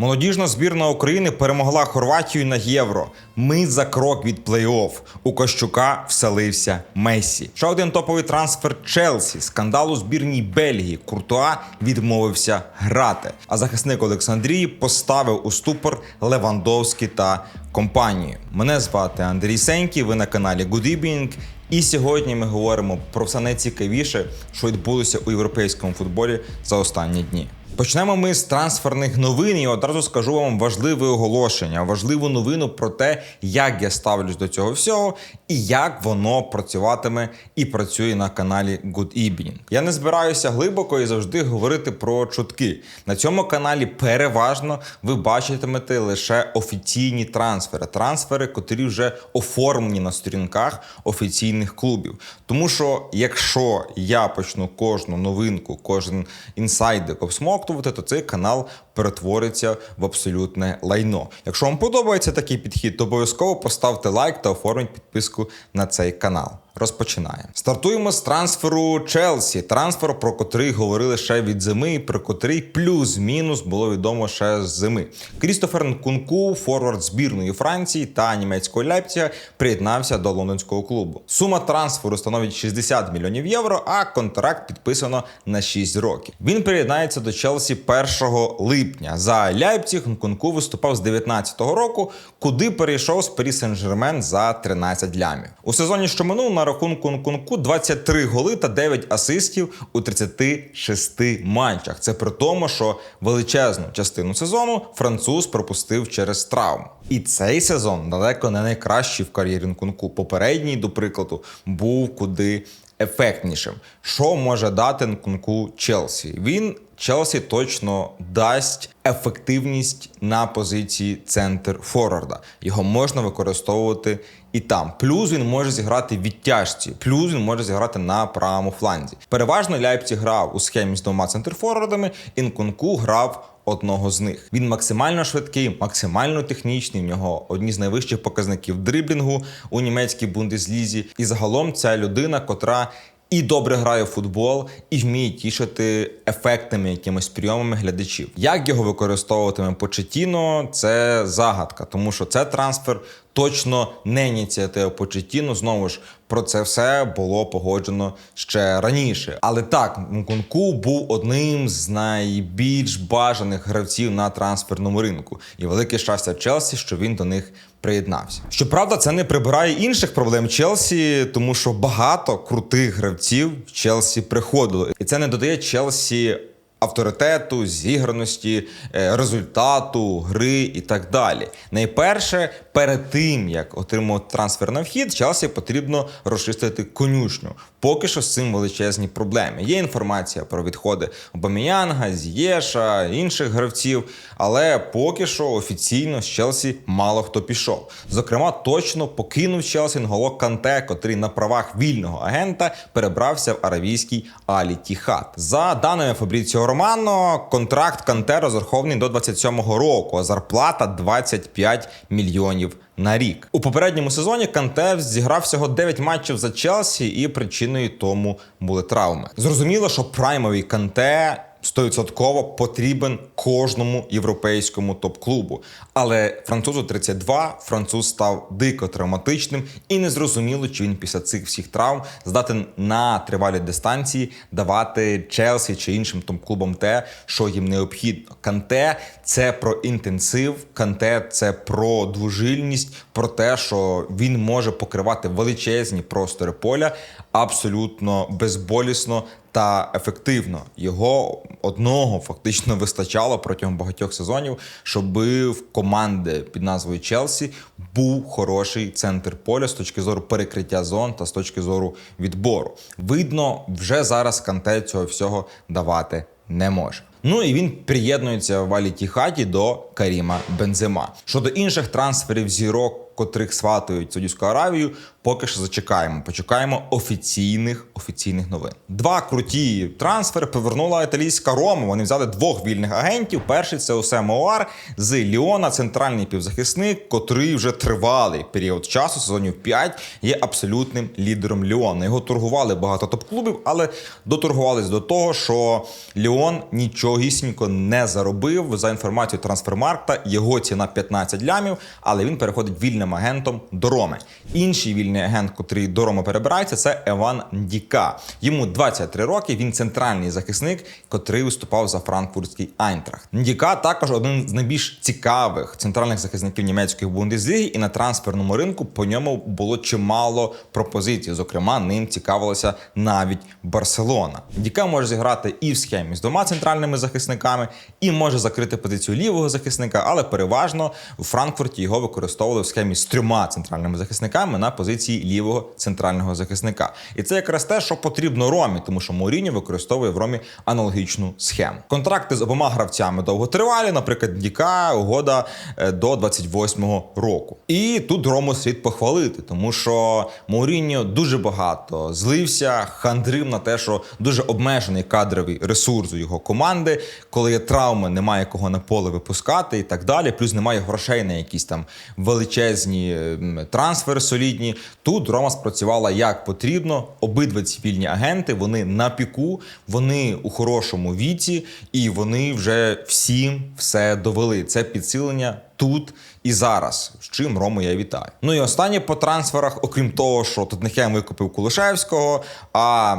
Молодіжна збірна України перемогла Хорватію на євро. Ми за крок від плей-офф. У Кощука вселився Мессі. Ще один топовий трансфер Челсі. Скандал у збірній Бельгії. Куртуа відмовився грати. А захисник Олександрії поставив у ступор Левандовський та компанію. Мене звати Андрій Сенький. Ви на каналі Good Evening. І сьогодні ми говоримо про все найцікавіше, що відбулося у європейському футболі за останні дні. Почнемо ми з трансферних новин і одразу скажу вам важливе оголошення, важливу новину про те, як я ставлюсь до цього всього і як воно працюватиме і працює на каналі Good Evening. Я не збираюся глибоко і завжди говорити про чутки. На цьому каналі переважно ви бачитимете лише офіційні трансфери, трансфери, котрі вже оформлені на сторінках офіційних клубів. Тому що якщо я почну кожну новинку, кожен інсайдик обсмоктувати, то цей канал перетвориться в абсолютне лайно. Якщо вам подобається такий підхід, то обов'язково поставте лайк та оформіть підписку на цей канал. Розпочинаємо. Стартуємо з трансферу Челсі. Трансфер, про котрий говорили ще від зими, і про котрий плюс-мінус було відомо ще з зими. Крістофер Нкунку, форвард збірної Франції та німецького Лейпціга, приєднався до лондонського клубу. Сума трансферу становить 60 мільйонів євро, а контракт підписано на 6 років. Він приєднається до Челсі 1 липня. За Ляйпціг Нкунку виступав з 19-го року, куди перейшов з Парі Сен-Жермен за 13 лямів. У сезоні, що минув, на рахунку Нкунку 23 голи та 9 асистів у 36 матчах. Це при тому, що величезну частину сезону француз пропустив через травму. І цей сезон далеко не найкращий в кар'єрі Нкунку. Попередній, до прикладу, був куди ефектнішим. Що може дати Нкунку Челсі? Він Челсі точно дасть ефективність на позиції центр форварда. Його можна використовувати і там. Плюс він може зіграти в відтяжці, плюс він може зіграти на правому фланзі. Переважно Ляйпці грав у схемі з двома центрфорвардами, Інкунку грав. Одного з них він максимально швидкий, максимально технічний. В нього одні з найвищих показників дриблінгу у німецькій бундеслізі. І загалом ця людина, котра і добре грає в футбол, і вміє тішити ефектними якимись прийомами глядачів. Як його використовуватиме Почетіно, це загадка, тому що це трансфер точно не ініціатива Почетіно. Знову ж про це все було погоджено ще раніше. Але так, Нкунку був одним з найбільш бажаних гравців на трансферному ринку, і велике щастя Челсі, що він до них приєднався. Щоправда, це не прибирає інших проблем Челсі, тому що багато крутих гравців в Челсі приходило, і це не додає Челсі. Авторитету, зіграності, е, результату, гри і так далі. Найперше, перед тим як отримати трансфер на вхід, Челсі потрібно розчистити конюшню. Поки що з цим величезні проблеми. Є інформація про відходи Обаміянга, Зієша, інших гравців, але поки що офіційно з Челсі мало хто пішов. Зокрема, точно покинув Челсі Нголо Канте, котрий на правах вільного агента перебрався в аравійський Алі Тіхат. За даними Фабріціо Романо, контракт Канте розрахований до 27-го року, а зарплата 25 мільйонів на рік. У попередньому сезоні Канте зіграв всього 9 матчів за Челсі, і причиною тому були травми. Зрозуміло, що праймовий Канте. 100% потрібен кожному європейському топ-клубу. Але французу 32, француз став дико травматичним і незрозуміло, чи він після цих всіх травм здатен на тривалі дистанції давати Челсі чи іншим топ-клубам те, що їм необхідно. Канте це про інтенсив, канте це про двужильність, про те, що він може покривати величезні простори поля абсолютно безболісно та ефективно. Його одного фактично вистачало протягом багатьох сезонів, щоб в команди під назвою Челсі був хороший центр поля з точки зору перекриття зон та з точки зору відбору. Видно, вже зараз Канте цього всього давати не може. Ну і він приєднується в Алі Тіхаті до Каріма Бензема. Щодо інших трансферів зірок котрих сватають Саудівську Аравію, поки що зачекаємо. Почекаємо офіційних офіційних новин. Два круті трансфери повернула італійська Рома. Вони взяли двох вільних агентів. Перший це Осе Моар з Ліона, центральний півзахисник, котрий вже тривалий період часу, сезонів 5, є абсолютним лідером Ліона. Його торгували багато топ-клубів, але доторгувались до того, що Ліон нічогісінько не заробив за інформацією трансфермаркта. Його ціна 15 лямів, але він переходить вільним агентом до Роми. Інший вільний агент, котрий до Роми перебирається, це Еван Діка. Йому 23 роки. Він центральний захисник, котрий виступав за франкфуртський Айнтрахт. Діка також один з найбільш цікавих центральних захисників німецької бундесліги, і на трансферному ринку по ньому було чимало пропозицій. Зокрема, ним цікавилася навіть Барселона. Діка може зіграти і в схемі з двома центральними захисниками, і може закрити позицію лівого захисника, але переважно у Франкфурті його використовували в схемі з трьома центральними захисниками на позиції лівого центрального захисника. І це якраз те, що потрібно Ромі, тому що Мourinho використовує в Ромі аналогічну схему. Контракти з обома гравцями довготривалі, наприклад, Діка угода е, до 28-го року. І тут Рому слід похвалити, тому що Мауріньо дуже багато злився, хандрив на те, що дуже обмежений кадровий ресурс у його команди, коли є травми, немає кого на поле випускати і так далі. Плюс немає грошей на якісь там величезні м, трансфери солідні. Тут Рома спрацювала як потрібно. Обидва ці вільні агенти вони на піку, вони у хорошому віці, і вони вже всім все довели. Це підсилення тут і зараз, з чим Рому я вітаю. Ну і останнє по трансферах, окрім того, що Тоттенхем викупив Кулишевського, а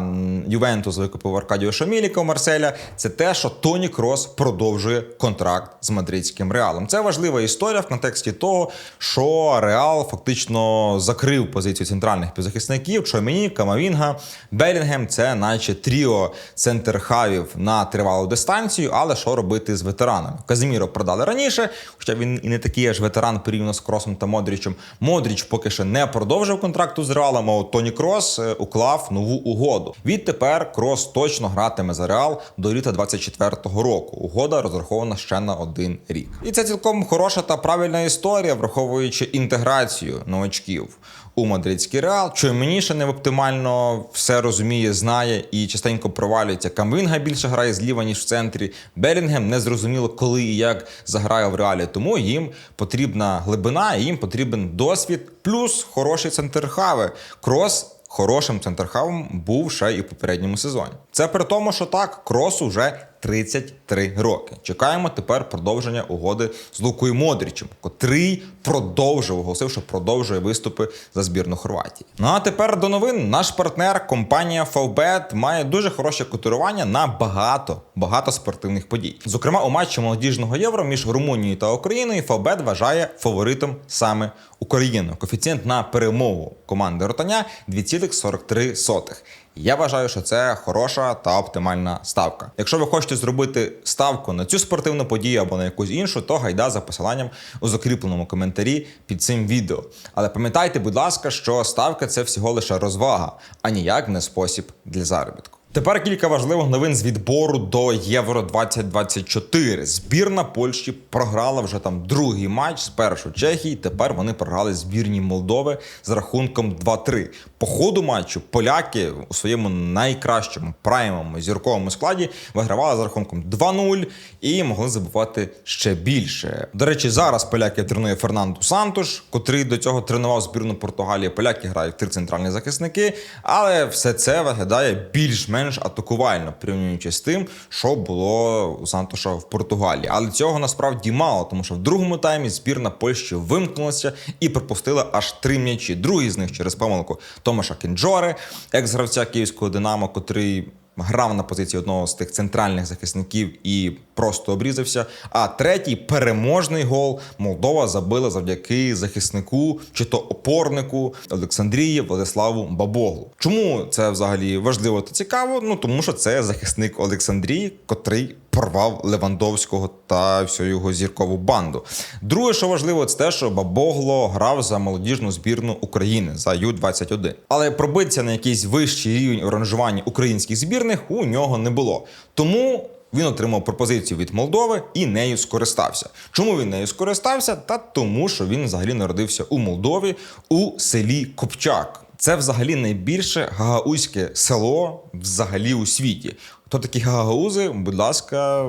Ювентус викупив Аркадію Шаміліка у Марселя. Це те, що Тоні Крос продовжує контракт з мадридським реалом. Це важлива історія в контексті того, що Реал фактично закрив позицію центральних півзахисників. Чоміні, Камавінга, Белінгем це наче тріо центрхавів на тривалу дистанцію. Але що робити з ветеранами? Казиміро продали раніше, хоча він і не такий аж ветеран порівняно з Кросом та Модрічем. Модріч поки що не продовжив контракту з Реалом, а от Тоні Крос е, уклав нову угоду. Відтепер Крос точно гратиме за Реал до літа 24-го року. Угода розрахована ще на один рік. І це цілком хороша та правильна історія, враховуючи інтеграцію новачків у мадридський реал. Ще не оптимально все розуміє, знає і частенько провалюється. Камвінга більше грає зліва, ніж в центрі. Белінгем не зрозуміло, коли і як заграє в реалі. Тому їм потрібна глибина, їм потрібен досвід, плюс хороші центрхави. Крос. Хорошим центрхавом був ще і в попередньому сезоні. Це при тому, що так, кросу вже 33 роки. Чекаємо тепер продовження угоди з Лукою Модрічем, котрий продовжив оголосив, що продовжує виступи за збірну Хорватії. Ну а тепер до новин. Наш партнер, компанія Favbet, має дуже хороше котирування на багато багато спортивних подій. Зокрема, у матчі молодіжного євро між Румунією та Україною Favbet вважає фаворитом саме Україну. Коефіцієнт на перемогу команди Ротаня 2,43. Я вважаю, що це хороша та оптимальна ставка. Якщо ви хочете зробити ставку на цю спортивну подію або на якусь іншу, то гайда за посиланням у закріпленому коментарі під цим відео. Але пам'ятайте, будь ласка, що ставка це всього лише розвага, а ніяк не спосіб для заробітку. Тепер кілька важливих новин з відбору до Євро 2024. Збірна Польщі програла вже там другий матч спершу Чехії. Тепер вони програли збірній Молдови з рахунком 2-3. По ходу матчу поляки у своєму найкращому праймовому зірковому складі вигравали з рахунком 2-0 і могли забувати ще більше. До речі, зараз поляки тренує Фернандо Сантуш, котрий до цього тренував збірну Португалії. Поляки грають три центральні захисники, але все це виглядає більш-менш атакувально, порівнюючи з тим, що було у Сантуша в Португалії. Але цього насправді мало, тому що в другому таймі збірна Польщі вимкнулася і пропустила аж три м'ячі. Другий з них через помилку Томаша Кінджори, екс-гравця київського Динамо, котрий. Грав на позиції одного з тих центральних захисників і просто обрізався. А третій переможний гол Молдова забила завдяки захиснику чи то опорнику Олександрії Владиславу Бабоглу. Чому це взагалі важливо та цікаво? Ну тому що це захисник Олександрії, котрий порвав Левандовського та всю його зіркову банду. Друге, що важливо, це те, що Бабогло грав за молодіжну збірну України за Ю-21. Але пробитися на якийсь вищий рівень у ранжуванні українських збірних у нього не було. Тому Він отримав пропозицію від Молдови і нею скористався. Чому він нею скористався? Та тому, що він взагалі народився у Молдові у селі Копчак. Це взагалі найбільше гагаузьке село взагалі у світі. Хто такі гагаузи? Будь ласка,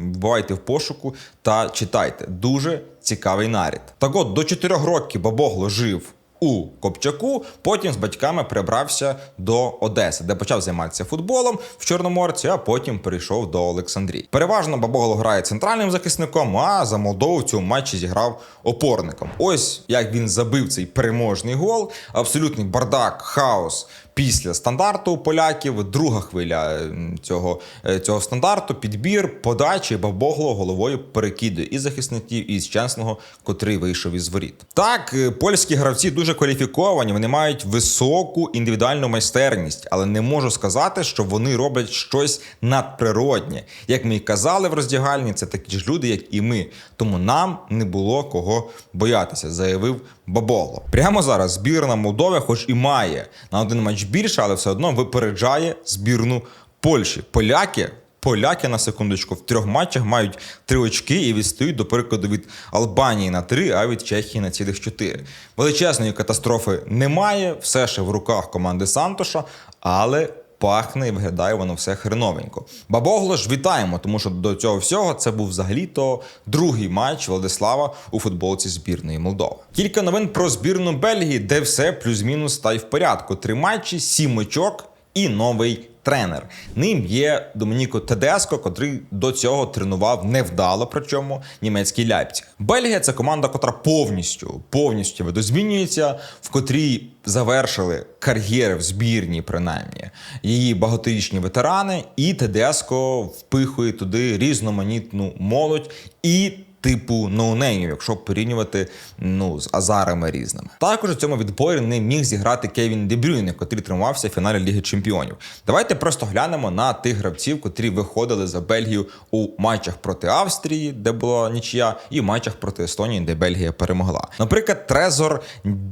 бувайте в пошуку та читайте. Дуже цікавий нарід. Так от до 4 років Бабогло жив у Копчаку, потім з батьками перебрався до Одеси, де почав займатися футболом в Чорноморці, а потім перейшов до Олександрії. Переважно Бабогло грає центральним захисником, а за Молдову в цьому матчі зіграв опорником. Ось як він забив цей переможний гол. Абсолютний бардак, хаос. Після стандарту у поляків, друга хвиля цього, е, цього стандарту, підбір, подачі, Бабогло головою перекидує і захисників, і Щасного, котрий вийшов із воріт. Так, е, польські гравці дуже кваліфіковані, вони мають високу індивідуальну майстерність, але не можу сказати, що вони роблять щось надприроднє. Як ми і казали в роздягальні, це такі ж люди, як і ми. Тому нам не було кого боятися, заявив Бабогло. Прямо зараз збірна Молдови, хоч і має на один матч більше, але все одно випереджає збірну Польщі. Поляки. Поляки на секундочку в трьох матчах мають три очки і відстають до прикладу від Албанії на три, а від Чехії на цілих чотири. Величезної катастрофи немає, все ще в руках команди Сантоша, але пахне і виглядає воно все хреновенько. Бабогло ж вітаємо, тому що до цього всього це був взагалі-то другий матч Владислава у футболці збірної Молдови. Кілька новин про збірну Бельгії, де все плюс-мінус та й в порядку. Три матчі, сім очок і новий тренер. Ним є Домініко Тедеско, котрий до цього тренував невдало, причому німецький Ляйпциг. Бельгія це команда, котра повністю повністю видозмінюється, в котрій завершили кар'єри в збірній, принаймні її багаторічні ветерани, і Тедеско впихує туди різноманітну молодь і типу ноунеймів, якщо порівнювати ну з азарами різними. Також у цьому відборі не міг зіграти Кевін Дебрюйне, котрий тримався в фіналі Ліги Чемпіонів. Давайте просто глянемо на тих гравців, котрі виходили за Бельгію у матчах проти Австрії, де була нічия, і в матчах проти Естонії, де Бельгія перемогла. Наприклад, Трезор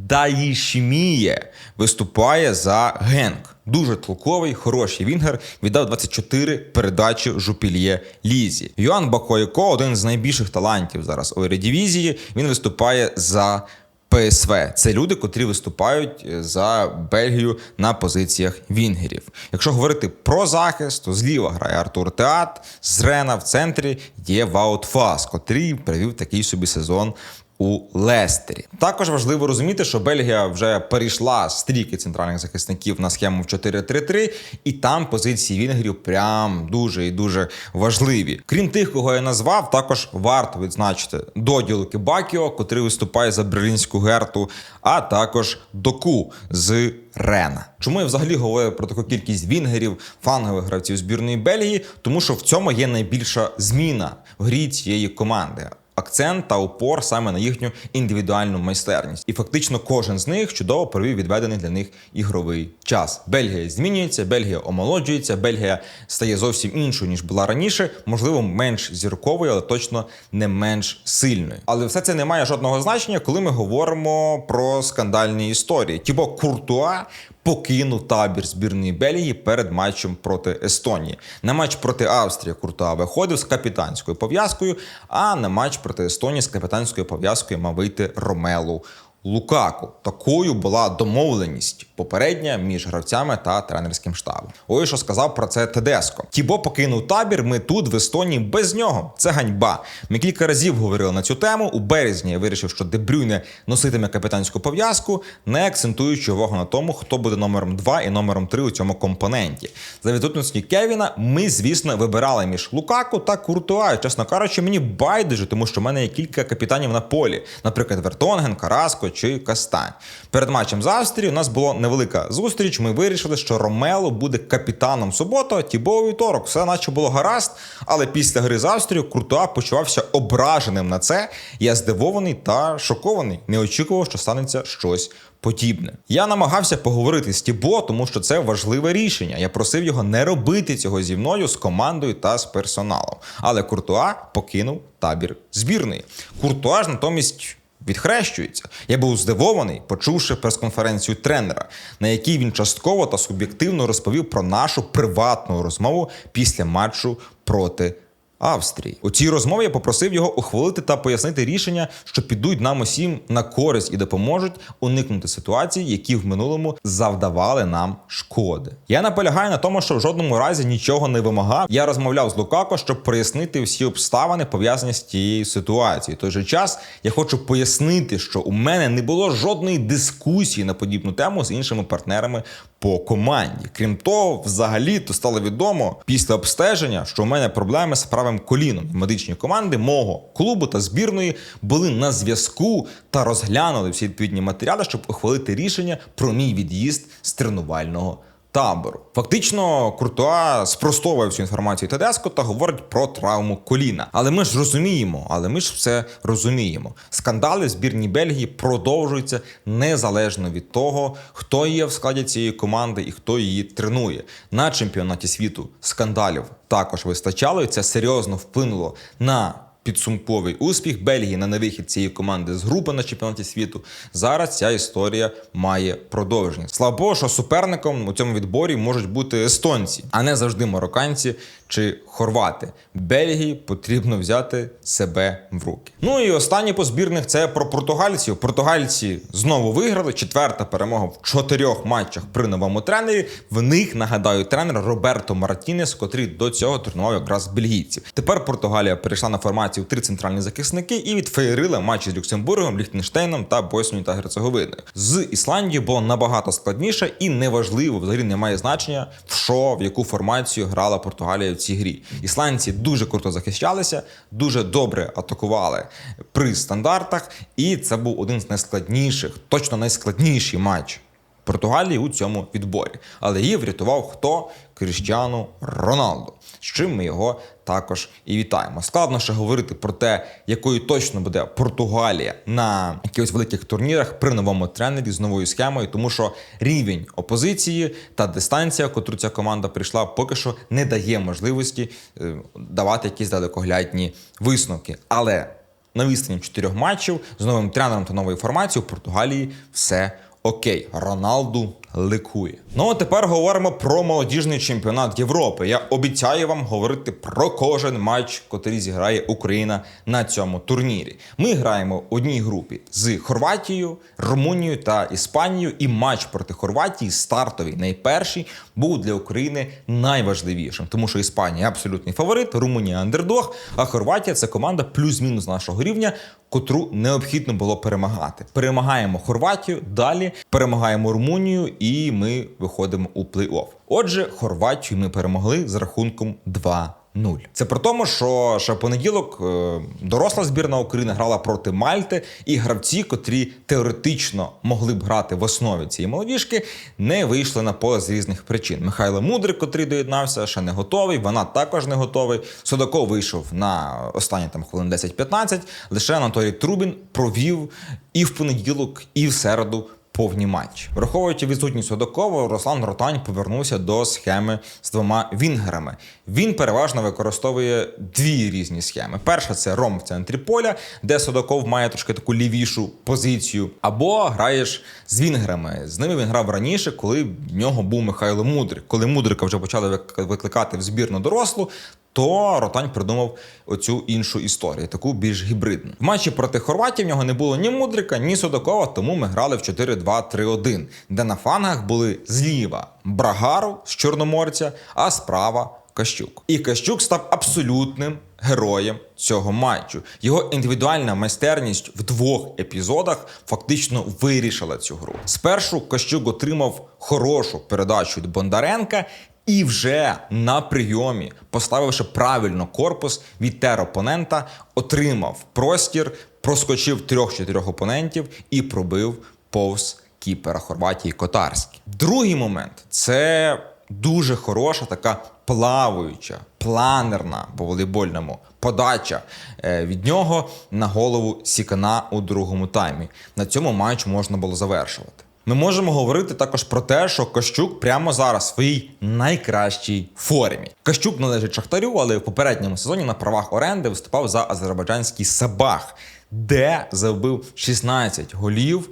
Даїшіміє виступає за Генк. Дуже толковий, хороший вінгер, віддав 24 передачі Жупільє Лізі. Йоанн Бакойко, один з найбільших талантів зараз у Ередивізії, він виступає за ПСВ. Це люди, котрі виступають за Бельгію на позиціях вінгерів. Якщо говорити про захист, то зліва грає Артур Теат, з Рена в центрі є Ваут Фас, котрий привів такий собі сезон у Лестері. Також важливо розуміти, що Бельгія вже перейшла з трійки центральних захисників на схему в 4-3-3, і там позиції вінгерів прям дуже і дуже важливі. Крім тих, кого я назвав, також варто відзначити доділ Кебакіо, котрий виступає за берлінську герту, а також доку з Рена. Чому я взагалі говорю про таку кількість вінгерів, фангових гравців збірної Бельгії? Тому що в цьому є найбільша зміна в грі цієї команди акцент та упор саме на їхню індивідуальну майстерність. І фактично кожен з них чудово провів відведений для них ігровий час. Бельгія змінюється, Бельгія омолоджується, Бельгія стає зовсім іншою ніж була раніше, можливо, менш зірковою, але точно не менш сильною. Але все це не має жодного значення, коли ми говоримо про скандальні історії. Тібо Куртуа покинув табір збірної Бельгії перед матчем проти Естонії. На матч проти Австрії Куртуа виходив з капітанською пов'язкою, а на матч проти Естонії з капітанською пов'язкою мав вийти Ромелу. Лукаку такою була домовленість попередня між гравцями та тренерським штабом. Ой, що сказав про це Тедеско. Тібо покинув табір. Ми тут в Естонії без нього. Це ганьба. Ми кілька разів говорили на цю тему. У березні я вирішив, що Дебрюйне носитиме капітанську пов'язку, не акцентуючи увагу на тому, хто буде номером 2 і номером 3 у цьому компоненті. За відсутності Кевіна ми, звісно, вибирали між Лукаку та Куртуа. Чесно кажучи, мені байдуже, тому що в мене є кілька капітанів на полі, наприклад, Вертонген, Караско чи Кастань. Перед матчем з Австрією у нас була невелика зустріч. Ми вирішили, що Ромело буде капітаном суботу, а Тібо вівторок. Все наче було гаразд. Але після гри з Австрією Куртуа почувався ображеним на це. Я здивований та шокований. Не очікував, що станеться щось. Подібне. Я намагався поговорити з Тібо, тому що це важливе рішення. Я просив його не робити цього зі мною з командою та з персоналом. Але Куртуа покинув табір збірної. Куртуа ж натомість відхрещується. Я був здивований, почувши прес-конференцію тренера, на якій він частково та суб'єктивно розповів про нашу приватну розмову після матчу проти. Австрії у цій розмові я попросив його ухвалити та пояснити рішення, що підуть нам усім на користь і допоможуть уникнути ситуацій, які в минулому завдавали нам шкоди. Я наполягаю на тому, що в жодному разі нічого не вимагав. Я розмовляв з Лукако, щоб прояснити всі обставини пов'язані з тією ситуацією. В той же час я хочу пояснити, що у мене не було жодної дискусії на подібну тему з іншими партнерами по команді. Крім того, взагалі то стало відомо після обстеження, що у мене проблеми з правим коліном. Медичні команди мого клубу та збірної були на зв'язку та розглянули всі відповідні матеріали, щоб ухвалити рішення про мій від'їзд з тренувального. Табору фактично Куртуа спростовує всю інформацію Тедеско та говорить про травму коліна. Але ми ж розуміємо, але ми ж все розуміємо. Скандали в збірній Бельгії продовжуються незалежно від того, хто є в складі цієї команди і хто її тренує. На чемпіонаті світу скандалів також вистачало, і це серйозно вплинуло на підсумковий успіх Бельгії на невихід цієї команди з групи на чемпіонаті світу. Зараз ця історія має продовження. Слабо, що суперником у цьому відборі можуть бути естонці, а не завжди марокканці чи хорвати. Бельгії потрібно взяти себе в руки. Ну і останнє по збірних це про португальців. Португальці знову виграли. Четверта перемога в чотирьох матчах при новому тренері. В них нагадаю тренер Роберто Мартінес, котрий до цього тренував якраз бельгійців. Тепер Португалія перейшла на формацію три центральні захисники і відфеєрила матчі з Люксембургом, Ліхтенштейном та Боснію та Герцеговиною. З Ісландією було набагато складніше і неважливо, взагалі немає значення, в що в яку формацію грала Португалія в цій грі. Ісландці дуже круто захищалися, дуже добре атакували при стандартах, і це був один з найскладніших, точно найскладніший матч Португалії у цьому відборі. Але її врятував хто? Кріштіану Роналду. З чим ми його також і вітаємо. Складно ще говорити про те, якою точно буде Португалія на якихось великих турнірах при новому тренері з новою схемою, тому що рівень опозиції та дистанція, котру ця команда прийшла, поки що не дає можливості е, давати якісь далекоглядні висновки. Але на відстані чотирьох матчів з новим тренером та новою формацією у Португалії все окей. Роналду ликує. Ну а тепер говоримо про молодіжний чемпіонат Європи. Я обіцяю вам говорити про кожен матч, котрий зіграє Україна на цьому турнірі. Ми граємо в одній групі з Хорватією, Румунією та Іспанією. І матч проти Хорватії стартовий найперший був для України найважливішим, тому що Іспанія абсолютний фаворит, Румунія андердог, а Хорватія це команда плюс-мінус нашого рівня, котру необхідно було перемагати. Перемагаємо Хорватію, далі перемагаємо Румунію, і ми виходимо у плей-офф. Отже, Хорватію ми перемогли з рахунком 2 0 Це при тому, що ще в понеділок е, доросла збірна України грала проти Мальти, і гравці, котрі теоретично могли б грати в основі цієї молодіжки, не вийшли на поле з різних причин. Михайло Мудрик, котрий доєднався, ще не готовий. Вона також не готовий. Судаков вийшов на останні там хвилин 10-15. Лише Анатолій Трубін провів і в понеділок, і в середу повні матчі. Враховуючи відсутність Судакова, Руслан Ротань повернувся до схеми з двома вінгерами. Він переважно використовує дві різні схеми. Перша це ром в центрі поля, де Судаков має трошки таку лівішу позицію. Або граєш з вінгерами. З ними він грав раніше, коли в нього був Михайло Мудрик. Коли Мудрика вже почали викликати в збірну дорослу, то Ротань придумав оцю іншу історію, таку більш гібридну. В матчі проти Хорватії в нього не було ні Мудрика, ні Судакова, тому ми грали в 4-2-3-1, де на флангах були зліва Брагару з Чорноморця, а справа Кащук. І Кащук став абсолютним героєм цього матчу. Його індивідуальна майстерність в двох епізодах фактично вирішила цю гру. Спершу Кащук отримав хорошу передачу від Бондаренка. І вже на прийомі, поставивши правильно корпус, відтер опонента, отримав простір, проскочив трьох-чотирьох опонентів і пробив повз кіпера Хорватії Котарський. Другий момент це дуже хороша така плаваюча, планерна по волейбольному подача е, від нього на голову Сікана у другому таймі. На цьому матч можна було завершувати. Ми можемо говорити також про те, що Кощук прямо зараз в своїй найкращій формі. Кощук належить Шахтарю, але в попередньому сезоні на правах оренди виступав за азербайджанський Сабах. де забив 16 голів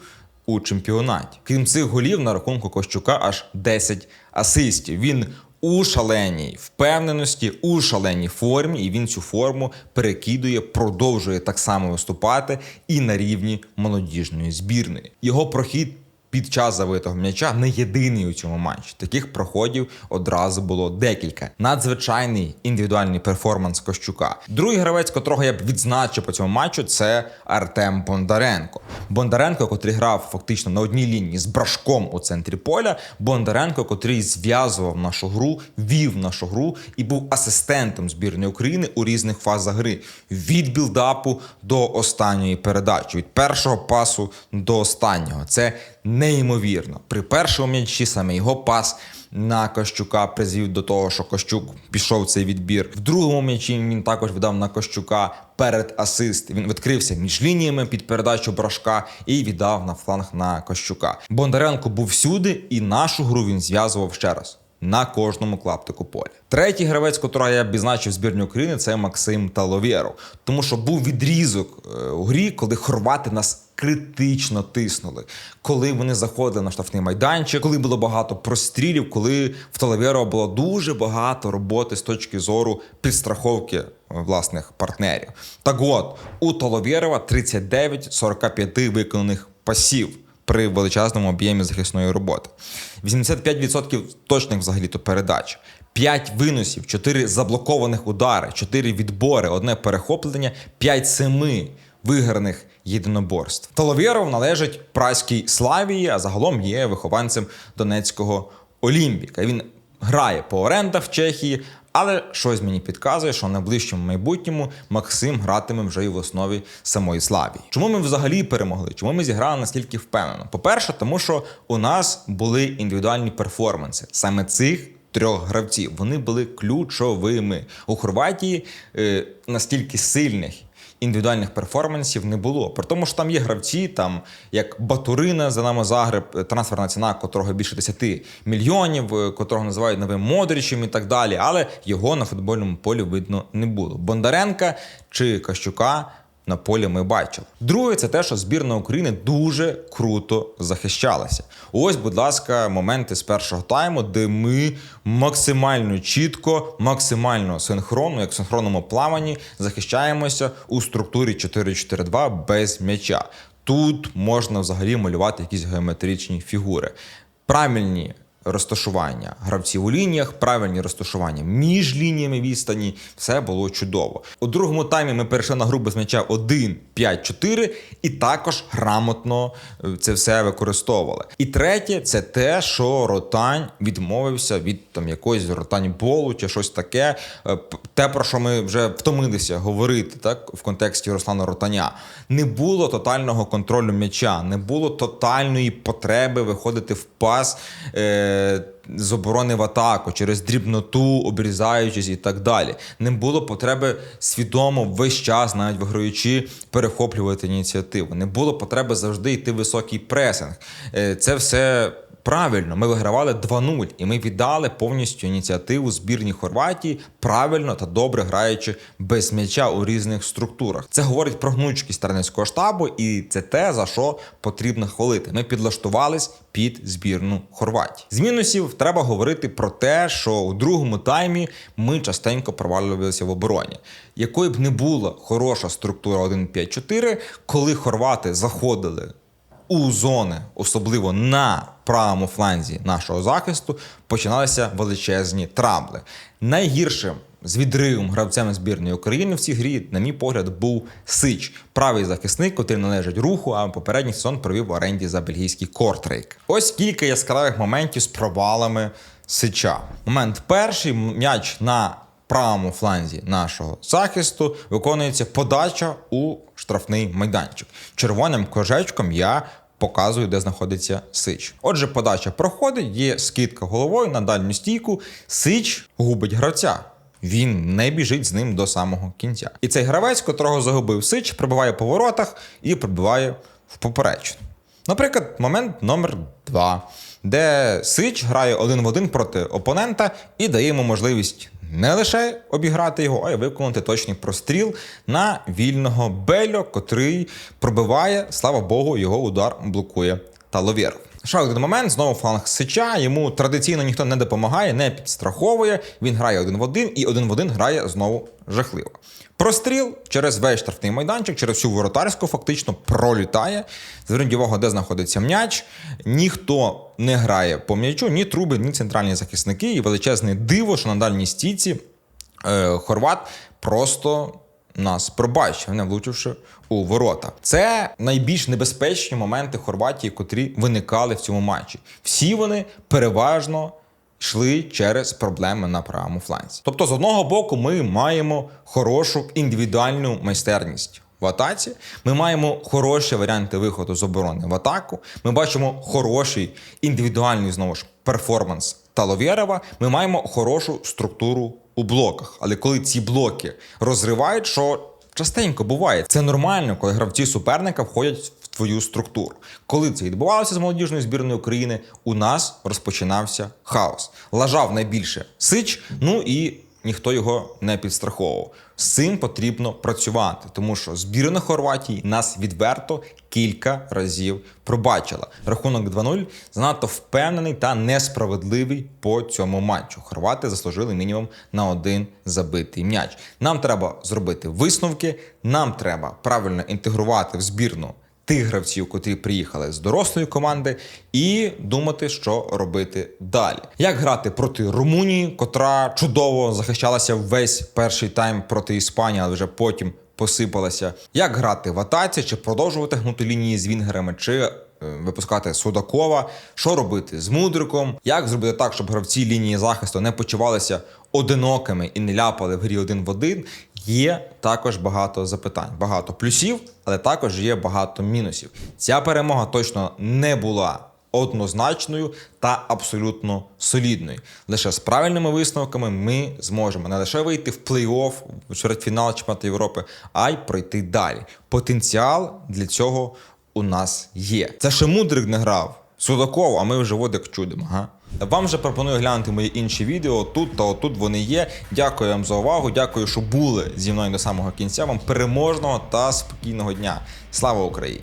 у чемпіонаті. Крім цих голів, на рахунку Кощука аж 10 асистів. Він у шаленій впевненості, у шаленій формі, і він цю форму перекидує, продовжує так само виступати і на рівні молодіжної збірної. Його прохід під час забитого м'яча не єдиний у цьому матчі. Таких проходів одразу було декілька. Надзвичайний індивідуальний перформанс Кощука. Другий гравець, котрого я б відзначив по цьому матчу, це Артем Бондаренко. Бондаренко, котрий грав фактично на одній лінії з брашком у центрі поля. Бондаренко, котрий зв'язував нашу гру, вів нашу гру і був асистентом збірної України у різних фазах гри від білдапу до останньої передачі, від першого пасу до останнього. Це неймовірно. При першому м'ячі саме його пас на Кощука призвів до того, що Кощук пішов цей відбір. В другому м'ячі він також віддав на Кощука перед асист. Він відкрився між лініями під передачу брашка і віддав на фланг на Кощука. Бондаренко був всюди, і нашу гру він зв'язував ще раз. На кожному клаптику поля. Третій гравець, котрого я б відзначив в збірні України, це Максим Таловєров. Тому що був відрізок е, у грі, коли хорвати нас критично тиснули, коли вони заходили на штрафний майданчик, коли було багато прострілів, коли в Таловєрова було дуже багато роботи з точки зору підстраховки е, власних партнерів. Так от, у Таловєрова 39 з 45 виконаних пасів при величезному об'ємі захисної роботи. 85% точних взагалі-то передач. 5 виносів, 4 заблокованих удари, 4 відбори, одне перехоплення, 5-7 виграних єдиноборств. Таловєров належить праській Славії, а загалом є вихованцем Донецького Олімпіка. Він грає по орендах в Чехії, але щось мені підказує, що в найближчому майбутньому Максим гратиме вже і в основі самої Славії. Чому ми взагалі перемогли? Чому ми зіграли настільки впевнено? По-перше, тому що у нас були індивідуальні перформанси саме цих. Трьох гравців вони були ключовими у Хорватії е, настільки сильних індивідуальних перформансів не було. При тому, що там є гравці, там як Батурина за нами Загреб, трансферна ціна, котрого більше 10 мільйонів, е, котрого називають новим Модрічем і так далі. Але його на футбольному полі видно не було. Бондаренка чи Кащука. На полі ми бачили. Друге, це те, що збірна України дуже круто захищалася. Ось, будь ласка, моменти з першого тайму, де ми максимально чітко, максимально синхронно, як в синхронному плаванні, захищаємося у структурі 4-4-2 без м'яча. Тут можна взагалі малювати якісь геометричні фігури. Правильні розташування гравців у лініях, правильні розташування між лініями відстані. Все було чудово. У другому таймі ми перейшли на гру без м'яча 1-5-4 і також грамотно е, це все використовували. І третє, це те, що Ротань відмовився від там якоїсь ротань болу чи щось таке. Е, Те, про що ми вже втомилися говорити, так в контексті Руслана Ротаня. Не було тотального контролю м'яча, не було тотальної потреби виходити в пас. Е- з оборони в атаку через дрібноту, обрізаючись і так далі. Не було потреби свідомо весь час, навіть виграючи, перехоплювати ініціативу. Не було потреби завжди йти високий пресинг. Е, Це все. Правильно, ми вигравали 2-0, і ми віддали повністю ініціативу збірній Хорватії, правильно та добре граючи без м'яча у різних структурах. Це говорить про гнучкість тренерського штабу, і це те, за що потрібно хвалити. Ми підлаштувались під збірну Хорватії. З мінусів треба говорити про те, що у другому таймі ми частенько провалювалися в обороні. Якою б не була хороша структура 1-5-4, коли хорвати заходили у зони, особливо на правому фланзі нашого захисту, починалися величезні трабли. Найгіршим з відривом гравцем збірної України в цій грі, на мій погляд, був Сич, правий захисник, який належить руху, а попередній сезон провів в оренді за бельгійський Кортрейк. Ось кілька яскравих моментів з провалами Сича. Момент перший м'яч на правому фланзі нашого захисту виконується подача у штрафний майданчик. Червоним кружечком я показую, де знаходиться Сич. Отже, подача проходить, є скидка головою на дальню стійку. Сич губить гравця. Він не біжить з ним до самого кінця. І цей гравець, котрого загубив Сич, прибиває по воротах і прибиває в поперечну. Наприклад, момент номер 2, де Сич грає один в один проти опонента і дає йому можливість не лише обіграти його, а й виконати точний простріл на вільного Бельо, котрий пробиває, слава Богу, його удар блокує Таловєр. Ще один момент, знову фланг Сича. Йому традиційно ніхто не допомагає, не підстраховує. Він грає один в один і один в один грає знову жахливо. Простріл через весь штрафний майданчик, через всю воротарську фактично пролітає. Зверніть увагу, де знаходиться м'яч. Ніхто не грає по м'ячу, ні труби, ні центральні захисники. І величезне диво, що на дальній стійці е, Хорват просто нас пробачив, не влучивши у ворота. Це найбільш небезпечні моменти Хорватії, котрі виникали в цьому матчі. Всі вони переважно йшли через проблеми на правому фланзі. Тобто, з одного боку, ми маємо хорошу індивідуальну майстерність. В атаці ми маємо хороші варіанти виходу з оборони в атаку. Ми бачимо хороший індивідуальний знову ж перформанс Таловєрова. Ми маємо хорошу структуру у блоках. Але коли ці блоки розривають, що частенько буває, це нормально, коли гравці суперника входять твою структуру. Коли це відбувалося з молодіжною збірною України, у нас розпочинався хаос. Лажав найбільше сич, ну і ніхто його не підстраховував. З цим потрібно працювати, тому що збірна Хорватії нас відверто кілька разів пробачила. Рахунок 2-0 занадто впевнений та несправедливий по цьому матчу. Хорвати заслужили мінімум на один забитий м'яч. Нам треба зробити висновки, нам треба правильно інтегрувати в збірну тих гравців, котрі приїхали з дорослої команди, і думати, що робити далі. Як грати проти Румунії, котра чудово захищалася весь перший тайм проти Іспанії, але вже потім посипалася. Як грати в атаці, чи продовжувати гнути лінії з вінгерами, чи е, випускати Судакова, що робити з мудриком, як зробити так, щоб гравці лінії захисту не почувалися одинокими і не ляпали в грі один в один. Є також багато запитань, багато плюсів, але також є багато мінусів. Ця перемога точно не була однозначною та абсолютно солідною. Лише з правильними висновками ми зможемо не лише вийти в плей-офф в чвертьфінал чемпіонату Європи, а й пройти далі. Потенціал для цього у нас є. Це ще мудрик не грав. Судаков, а ми вже води як чудимо. Ага. Вам же пропоную глянути мої інші відео. Тут та отут вони є. Дякую вам за увагу. Дякую, що були зі мною до самого кінця. Вам переможного та спокійного дня. Слава Україні!